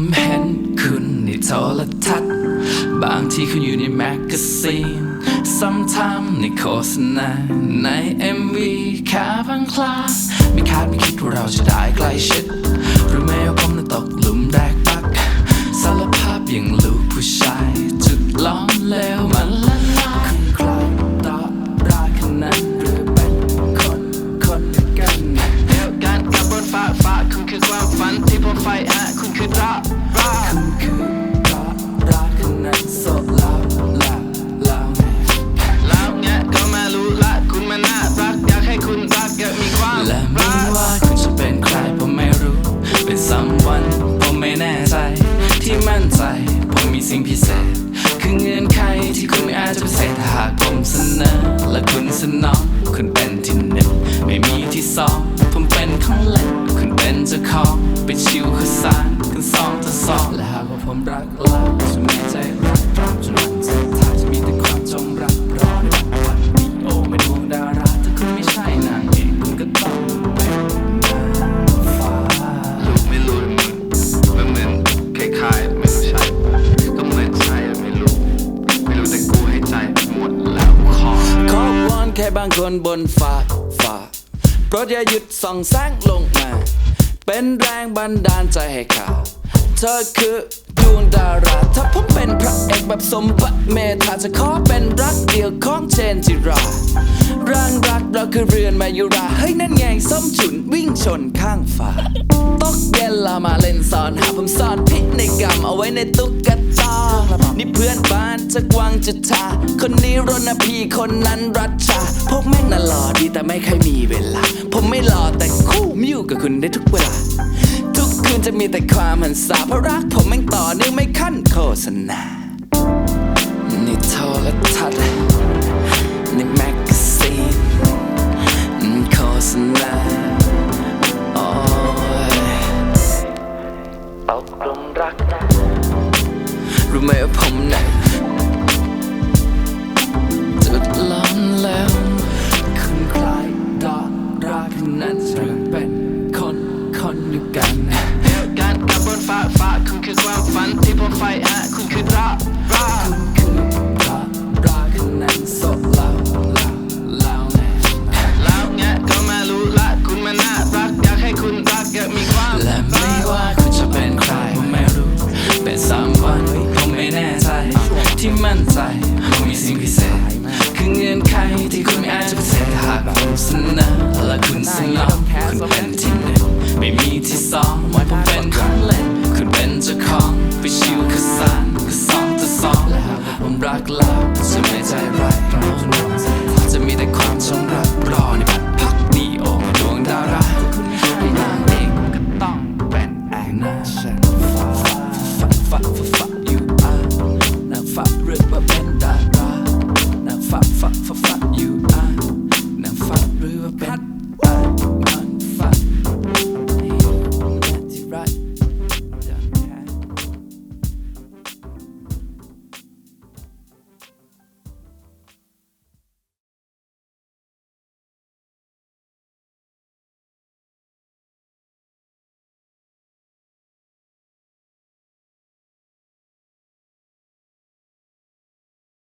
ผมเห็นคุณในโทรทัศน์ บางทีคุณอยู่ในแมกกาซีนซ้ำทำในโฆษณาใน MV แค่บางคลาสไม่คาดไม่คิดว่าเราจะได้ใกล้ชิดหรือไม่ สิ่งพิเศษ คือเงื่อนไขที่คุณไม่อาจจะปฏิเสธถ้าหากผมเสนอและคุณสนองคุณเป็นที่หนึ่งไม่มีที่สองผมเป็นของเล่นคุณเป็น แค่บางคนบนฟ้าฟ้าโปรดอย่าหยุดส่องแสงลงมา เป็นแรงบันดาลใจให้เขาเธอคือดวงดารา ถ้าผมเป็นพระเอกแบบสมบัติเมธาจะขอเป็นรักเดียวของเชนจิราร่างรักเราคือเรือนมายุรา เฮ้ยนั่นไงส้มฉุนวิ่งชนข้างฟ้าตกเย็นเรามาเล่นซอนหาผมซ่อนพินัยกรรมเอาไว้ในตุ๊กตา จากวังจุฑาคนนี้รณพีคนนั้นรัชชา พวกแม่งน่ะหล่อดีแต่ไม่เคยมีเวลา ผมไม่หล่อแต่คู่มิอยู่กับคุณได้ทุกเวลา ทุกคืนจะมีแต่ความหันษาเพราะรักผมแม่งต่อเนื่องไม่ขั้นโฆษณาในโทรทัศน์ในแมกกาซีนโฆษณาโอ้ยตกหลุมรักนะรู้ไหมว่าผมน่ะจุ เป็น